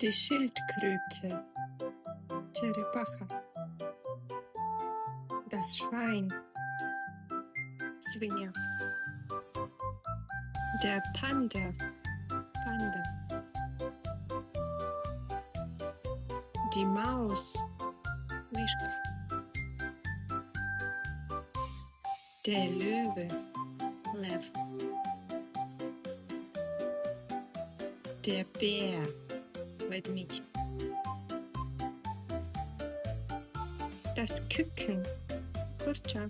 Die Schildkröte. Черепаха. Das Schwein. Свиня. Der Panda. Panda. Die Maus. Mischka. Der Löwe. Lev. Der Bär. Goldweidmädchen. Das Küken. Kurcha.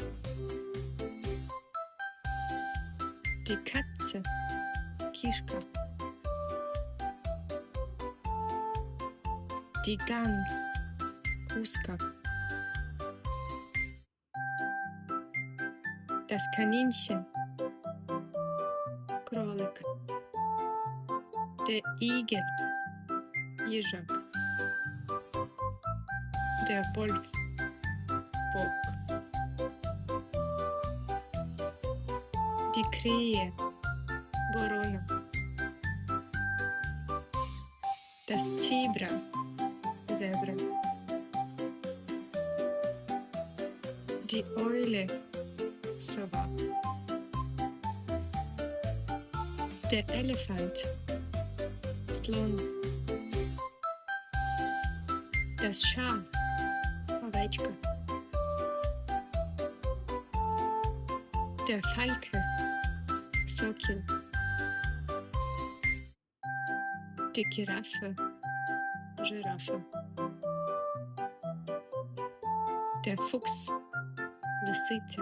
Die Katze. Kischka. Die Gans. Huska. Das Kaninchen. Krolik. Der Igel. Jeżek. Der Wolf. Bock. Die Krähe. Borona. Das Zebra. Zebra. Die Eule. Sova. Der Elefant. Slon. та США овечка. Та фалька сокіл та кірафа жирафа та фукс. Лисиця.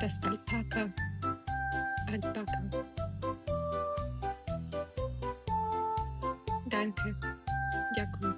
Та альпака. Альпака. Вітаньки. Дякую.